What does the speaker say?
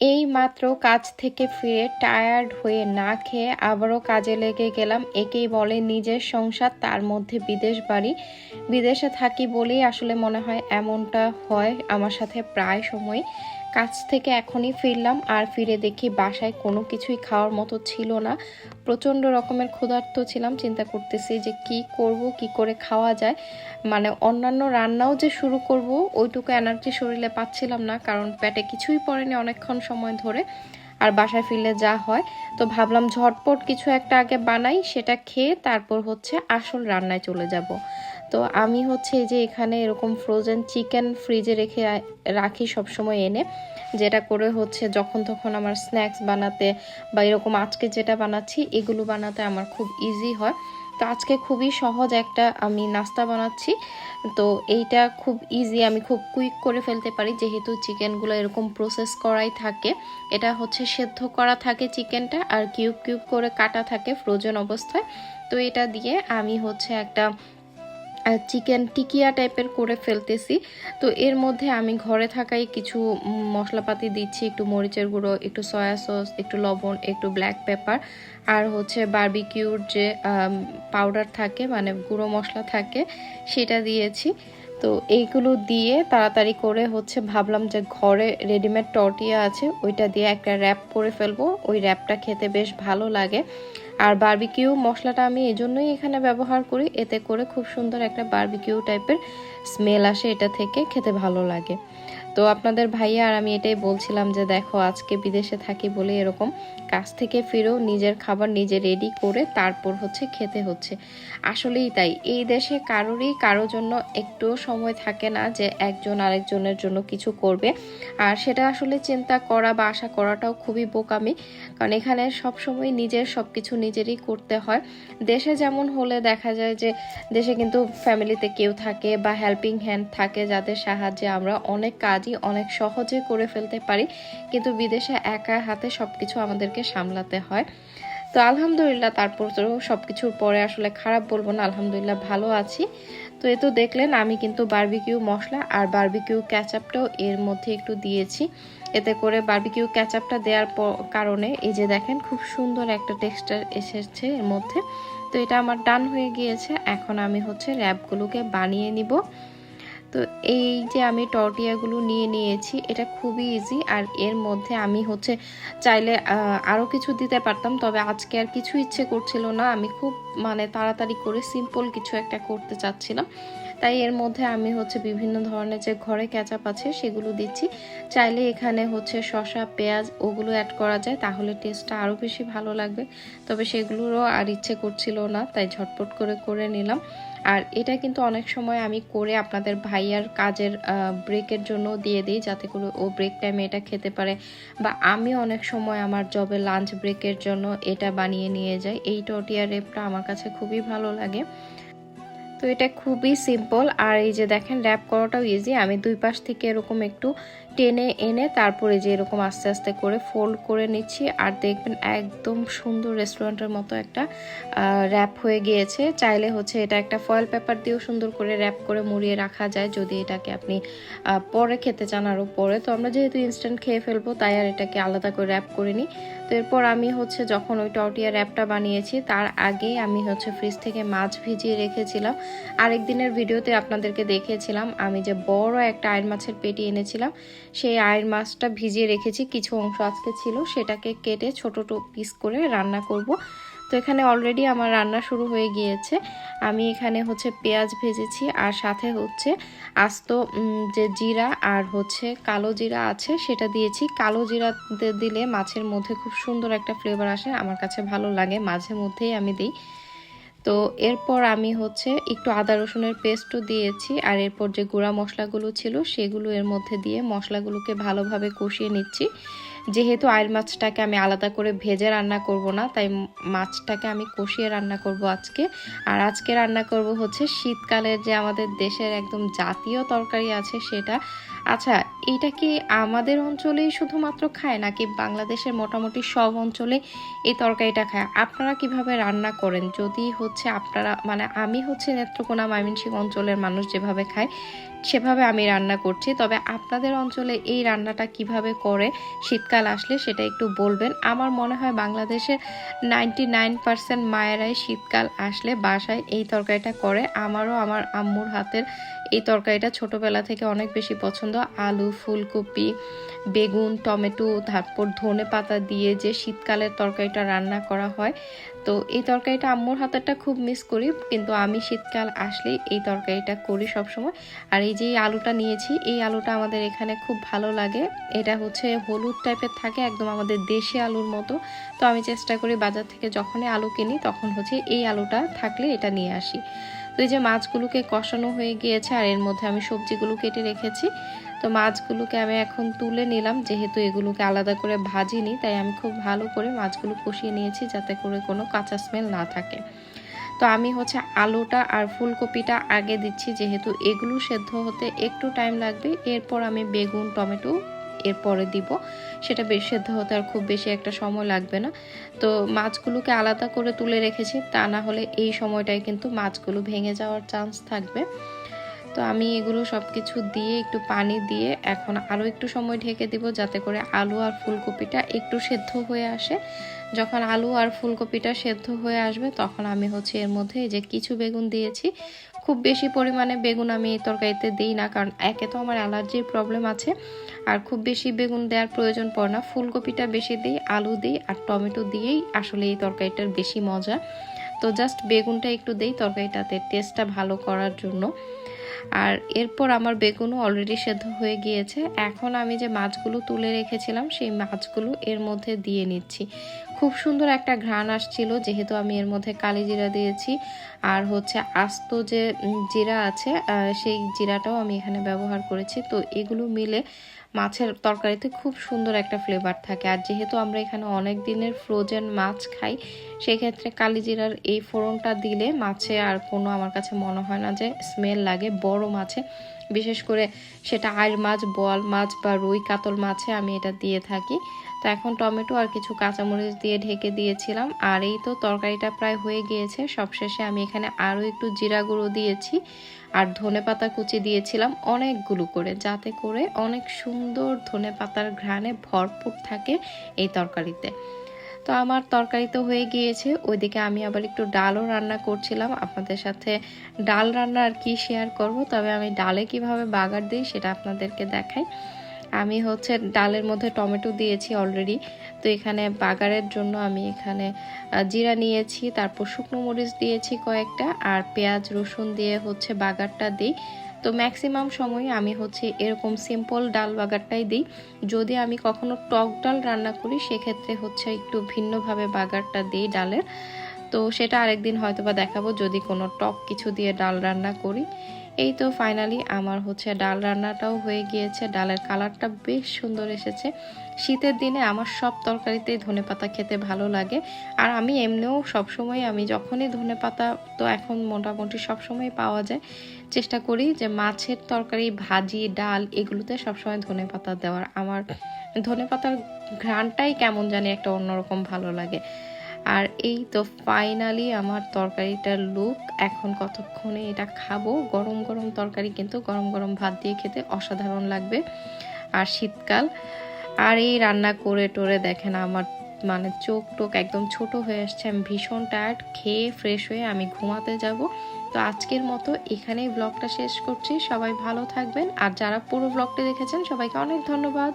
এই মাত্র কাজ থেকে ফিরে টায়ার্ড হয়ে না খেয়ে আবারও কাজে লেগে গেলাম। একেই বলে নিজের সংসার, তার মধ্যে বিদেশ বাড়ি। বিদেশে থাকি বলেই আসলে মনে হয় এমনটা হয় আমার সাথে প্রায় সময় কাজ থেকে এখনই ফিরলাম আর ফিরে দেখি বাসায় কোনো কিছুই খাওয়ার মতো ছিল না। প্রচণ্ড রকমের ক্ষুধার্ত ছিলাম, চিন্তা করতেছি যে কি করব, কি করে খাওয়া যায়। মানে অন্যান্য রান্নাও যে শুরু করব, ওইটুকু এনার্জি শরীরে পাচ্ছিলাম না, কারণ পেটে কিছুই পড়েনি অনেকক্ষণ সময় ধরে। আর বাসায় ফিরলে যা হয়। তো ভাবলাম ঝটপট কিছু একটা আগে বানাই, সেটা খেয়ে তারপর হচ্ছে আসল রান্নায় চলে যাব। তো আমি হচ্ছে যে এখানে এরকম ফ্রোজেন চিকেন ফ্রিজে রেখে রাখি সবসময় এনে, যেটা করে হচ্ছে যখন তখন আমার স্ন্যাক্স বানাতে বা এরকম আজকে যেটা বানাচ্ছি, এগুলো বানাতে আমার খুব ইজি হয়। তো আজকে খুবই সহজ একটা আমি নাস্তা বানাচ্ছি। তো এইটা খুব ইজি আমি খুব কুইক করে ফেলতে পারি। যেহেতু চিকেনগুলো এরকম প্রসেস করাই থাকে, এটা হচ্ছে সেদ্ধ করা থাকে চিকেনটা আর কিউব কিউব করে কাটা থাকে ফ্রোজেন অবস্থায়। তো এটা দিয়ে আমি হচ্ছে একটা চিকেন টিকিয়া টাইপের করে ফেলতেছি। তো এর মধ্যে আমি ঘরে থাকাই কিছু মশলাপাতি দিচ্ছি, একটু মরিচের গুঁড়ো, একটু সয়া সস একটু লবণ, একটু ব্ল্যাক পেপার আর হচ্ছে বার্বিকিউর যে পাউডার থাকে মানে গুঁড়ো মশলা থাকে, সেটা দিয়েছি। তো এইগুলো দিয়ে তাড়াতাড়ি করে হচ্ছে ভাবলাম যে ঘরে রেডিমেড টর্টিয়া আছে, ওইটা দিয়ে একটা র্যাপ করে ফেলব। ওই র্যাপটা খেতে বেশ ভালো লাগে। আর বার্বিকিউ মশলাটা আমি এই জন্যই এখানে ব্যবহার করি, এতে করে খুব সুন্দর একটা বার্বিকিউ টাইপের স্মেল আসে এটা থেকে, খেতে ভালো লাগে। তো আপনাদের ভাইয়া, আর আমি এটাই বলছিলাম যে দেখো, আজকে বিদেশে থাকি বলে এরকম কাজ থেকে ফিরেও নিজের খাবার নিজে রেডি করে তারপর হচ্ছে খেতে হচ্ছে। আসলেই তাই। এই দেশে কারোরই কারোর জন্য একটুও সময় থাকে না যে একজন আরেকজনের জন্য কিছু করবে। আর সেটা আসলে চিন্তা করা বা আশা করাটাও খুবই বোকামি। কারণ এখানে সব সময় নিজের সব কিছু নিজেরই করতে হয়। দেশে যেমন হলে দেখা যায় যে দেশে কিন্তু ফ্যামিলিতে কেউ থাকে বা হেল্পিং হ্যান্ড থাকে যাদের সাহায্যে আমরা অনেক কাজই অনেক সহজে করে ফেলতে পারি। কিন্তু বিদেশে একা হাতে সব কিছু আমাদেরকে সামলাতে হয়। তো আলহামদুলিল্লাহ তারপর তো সব কিছুর পরে আসলে খারাপ বলব না, আলহামদুলিল্লাহ ভালো আছি। তো এ তো দেখলেন আমি কিন্তু বার্বিকিউ মশলা আর বারবিকিউ ক্যাচআপটাও এর মধ্যে একটু দিয়েছি। এতে করে বারবিকিউ ক্যাচআপটা দেওয়ার কারণে এই যে দেখেন খুব সুন্দর একটা টেক্সচার এসেছে এর মধ্যে। তো এটা আমার ডান হয়ে গিয়েছে, এখন আমি হচ্ছে র্যাপগুলোকে বানিয়ে নিব। তো এই যে আমি টর্টিয়াগুলো নিয়ে নিয়েছি, এটা খুবই ইজি আর এর মধ্যে আমি হচ্ছে চাইলে আরও কিছু দিতে পারতাম, তবে আজকে আর কিছু ইচ্ছে করছিল না। আমি খুব মানে তাড়াতাড়ি করে সিম্পল কিছু একটা করতে চাচ্ছিলাম। তাই এর মধ্যে আমি হচ্ছে বিভিন্ন ধরনের যে ঘরে ক্যাচাপ আছে সেগুলো দিচ্ছি। চাইলে এখানে হচ্ছে শসা, পেঁয়াজ ওগুলো অ্যাড করা যায়, তাহলে টেস্টটা আরও বেশি ভালো লাগবে। তবে সেগুলোরও আর ইচ্ছে করছিল না, তাই ঝটপট করে করে নিলাম। আর এটা কিন্তু অনেক সময় আমি করে আপনাদের ভাইয়ার কাজের ব্রেকের জন্য দিয়ে দিই, যাতে করে ও ব্রেক টাইমে এটা খেতে পারে। বা আমি অনেক সময় আমার জবে লাঞ্চ ব্রেকের জন্য এটা বানিয়ে নিয়ে যাই। এই টটিয়া রেপটা আমার কাছে খুবই ভালো লাগে। তো এটা খুবই সিম্পল আর এই যে দেখেন র্যাপ করাটাও ইজি আমি দুই পাশ থেকে এরকম একটু টেনে এনে তারপরে যে এরকম আস্তে আস্তে করে ফোল্ড করে নিচ্ছি, আর দেখবেন একদম সুন্দর রেস্টুরেন্টের মতো একটা র্যাপ হয়ে গিয়েছে। চাইলে হচ্ছে এটা একটা ফয়েল পেপার দিয়েও সুন্দর করে র্যাপ করে মুড়িয়ে রাখা যায়, যদি এটাকে আপনি পরে খেতে চান আরও পরে। তো আমরা যেহেতু ইনস্ট্যান্ট খেয়ে ফেলব, তাই আর এটাকে আলাদা করে র্যাপ করে নিই। তো এরপর আমি হচ্ছে যখন ওই টর্টিয়া র্যাপটা বানিয়েছি, তার আগে আমি হচ্ছে ফ্রিজ থেকে মাছ ভিজিয়ে রেখেছিলাম। আরেক দিনের ভিডিওতে আপনাদেরকে দেখিয়েছিলাম আমি যে বড় একটা আয়ের মাছের পেটি এনেছিলাম সেই আয়ের মাছটা ভিজিয়ে রেখেছি, কিছু অংশ আজকে ছিল, সেটাকে কেটে ছোট পিস করে রান্না করব। তো এখানে অলরেডি আমার রান্না শুরু হয়ে গিয়েছে। আমি এখানে হচ্ছে পেঁয়াজ ভেজেছি আর সাথে হচ্ছে আস্ত যে জিরা আর হচ্ছে কালো জিরা আছে, সেটা দিয়েছি। কালো জিরা দিলে মাছের মধ্যে খুব সুন্দর একটা ফ্লেভার আসে, আমার কাছে ভালো লাগে, মাঝে মধ্যেই আমি দিই। তো এরপর আমি হচ্ছে একটু আদা রসুনের পেস্টও দিয়েছি, আর এরপর যে গুঁড়া মশলাগুলো ছিল সেগুলো এর মধ্যে দিয়ে মশলাগুলোকে ভালোভাবে কষিয়ে নিচ্ছি। যেহেতু আয়ের মাছটাকে আমি আলাদা করে ভেজে রান্না করব না, তাই মাছটাকে আমি কষিয়ে রান্না করব আজকে। আর আজকে রান্না করব হচ্ছে শীতকালের যে আমাদের দেশের একদম জাতীয় তরকারি আছে সেটা আচ্ছা এটা কি আমাদের অঞ্চলেই শুধুমাত্র খায় নাকি বাংলাদেশের মোটামুটি সব অঞ্চলে এই তরকারিটা খায়? আপনারা কীভাবে রান্না করেন? যদি হচ্ছে আপনারা মানে আমি হচ্ছে নেত্রকোনা ময়মনসিংহ অঞ্চলের মানুষ যেভাবে খায়, সেভাবে আমি রান্না করছি। তবে আপনাদের অঞ্চলে এই রান্নাটা কীভাবে করে, শীতকাল আসলে সেটা একটু বলবেন। আমার মনে হয় বাংলাদেশের নাইনটি নাইন পার্সেন্ট মায়েরাই শীতকাল আসলে বাসায় এই তরকারিটা করে। আমারও, আমার আম্মুর হাতের এই তরকারিটা ছোটবেলা থেকে অনেক বেশি পছন্দ। আলু, ফুলকপি, বেগুন, টমেটো, তারপর ধনে পাতা দিয়ে যে শীতকালের তরকারিটা রান্না করা হয়। তো এই তরকারিটা আম্মুর হাতেরটা খুব মিস করি, কিন্তু আমি শীতকাল আসলেই এই তরকারিটা করি সবসময়। আর এই যে আলুটা নিয়েছি, এই আলুটা আমাদের এখানে খুব ভালো লাগে। এটা হচ্ছে হলুদ টাইপের থাকে, একদম আমাদের দেশি আলুর মতো। তো আমি চেষ্টা করি বাজার থেকে যখনই আলু কিনি, তখন হচ্ছে এই আলুটা থাকলে এটা নিয়ে আসি। তো এই যে মাছগুলোকে কষানো হয়ে গিয়েছে, আর এর মধ্যে আমি সবজিগুলো কেটে রেখেছি। তো মাছগুলোকে আমি এখন তুলে নিলাম, যেহেতু এগুলোকে আলাদা করে ভাজিনি, তাই আমি খুব ভালো করে মাছগুলো কষিয়ে নিয়েছি যাতে করে কোনো কাঁচা স্মেল না থাকে। তো আমি হচ্ছে আলুটা আর ফুলকপিটা আগে দিচ্ছি, যেহেতু এগুলো সেদ্ধ হতে একটু টাইম লাগবে। এরপর আমি বেগুন, টমেটো এরপরে দিব। সেটা বেশ সেদ্ধ হতে আর খুব বেশি একটা সময় লাগবে না। তো মাছগুলোকে আলাদা করে তুলে রেখেছি, তা না হলে এই সময়টায় কিন্তু মাছগুলো ভেঙে যাওয়ার চান্স থাকবে। তো আমি এগুলো সব কিছু দিয়ে একটু পানি দিয়ে এখন আরও একটু সময় ঢেকে দিব যাতে করে আলু আর ফুলকপিটা একটু সেদ্ধ হয়ে আসে। যখন আলু আর ফুলকপিটা সেদ্ধ হয়ে আসবে তখন আমি হচ্ছে এর মধ্যে যে কিছু বেগুন দিয়েছি খুব বেশি পরিমাণে বেগুন আমি এই তরকারিতে দিই না, কারণ একে তো আমার অ্যালার্জির প্রবলেম আছে। আর খুব বেশি বেগুন দেওয়ার প্রয়োজন পড়ে না। ফুলকপিটা বেশি দিই, আলু দিই আর টমেটো দিয়েই আসলে এই তরকারিটার বেশি মজা। তো জাস্ট বেগুনটা একটু দিই তরকারিটাতে টেস্টটা ভালো করার জন্য। আর এরপর আমার বেগুনও অলরেডি সেদ্ধ হয়ে গিয়েছে। এখন আমি যে মাছগুলো তুলে রেখেছিলাম, সেই মাছগুলো এর মধ্যে দিয়ে নিচ্ছি। খুব সুন্দর একটা ঘ্রাণ আসছিল, যেহেতু আমি এর মধ্যে কালি জিরা দিয়েছি। আর হচ্ছে আস্ত যে জিরা আছে সেই জিরাটাও আমি এখানে ব্যবহার করেছি। তো এগুলো মিলে মাছের তরকারিতে খুব সুন্দর একটা ফ্লেভার থাকে। আর যেহেতু আমরা এখানে অনেক দিনের ফ্রোজেন মাছ খাই, সেক্ষেত্রে কালিজিরার এই ফোড়নটা দিলে মাছে আর কোনো আমার কাছে মনে হয় না যে স্মেল লাগে, বড় মাছে। বিশেষ করে সেটা আয়ের মাছ বল মাছ বা রুই, কাতল মাছে আমি এটা দিয়ে থাকি। তো এখন টমেটো আর কিছু কাঁচামরিচ দিয়ে ঢেকে দিয়েছিলাম। আর এই তো তরকারিটা প্রায় হয়ে গিয়েছে। সবশেষে আমি এখানে আরও একটু জিরা গুঁড়ো দিয়েছি আর ধনে পাতা কুচি দিয়েছিলাম অনেকগুলো করে, যাতে করে অনেক সুন্দর ধনে পাতার ঘ্রাণে ভরপুর থাকে এই তরকারিতে। তো আমার তরকারি তো হয়ে গিয়েছে। ওইদিকে আমি আবার একটু ডালও রান্না করছিলাম। আপনাদের সাথে ডাল রান্না আর কি শেয়ার করব, তবে আমি ডালে কীভাবে বাগার দিই সেটা আপনাদেরকে দেখাই। আমি হচ্ছে ডালের মধ্যে টমেটো দিয়েছি অলরেডি তো এখানে বাগারের জন্য আমি এখানে জিরা নিয়েছি, তারপর শুকনো মরিচ দিয়েছি কয়েকটা, আর পেঁয়াজ, রসুন দিয়ে হচ্ছে বাগারটা দিই। তো ম্যাক্সিমাম সময় আমি হচ্ছে এরকম সিম্পল ডাল বাগারটাই দিই। যদি আমি কখনো টক ডাল রান্না করি, সেক্ষেত্রে হচ্ছে একটু ভিন্নভাবে বাগারটা দিই ডালের। তো সেটা আরেকদিন হয়তো বা দেখাবো, যদি কোনো টক কিছু দিয়ে ডাল রান্না করি। এই তো ফাইনালি আমার হচ্ছে ডাল রান্নাটাও হয়ে গিয়েছে। ডালের কালারটা বেশ সুন্দর এসেছে। শীতের দিনে আমার সব তরকারিতেই ধনে পাতা খেতে ভালো লাগে। আর আমি এমনিও সবসময় আমি যখনই ধনে পাতা তো এখন মোটামুটি সবসময় পাওয়া যায়, চেষ্টা করি যে মাছের তরকারি, ভাজি, ডাল এগুলোতে সবসময় ধনে পাতা দেওয়ার। আমার ধনে পাতার ঘ্রাণটাই কেমন জানি একটা অন্যরকম ভালো লাগে। আর এই তো ফাইনালি আমার তরকারিটার লুক এখন কতক্ষণে এটা খাব? গরম গরম তরকারি কিন্তু গরম গরম ভাত দিয়ে খেতে অসাধারণ লাগবে। আর শীতকাল, আর এই রান্না করে টোরে দেখেন আমার মানে চোখ টোক একদম ছোট হয়ে আসছে, আমি ভীষণ টায়ার্ড খেয়ে ফ্রেশ হয়ে আমি ঘুমাতে যাব। তো আজকের মতো এখানেই ব্লগটা শেষ করছি, সবাই ভালো থাকবেন। আর যারা পুরো ব্লগটা দেখেছেন, সবাইকে অনেক ধন্যবাদ।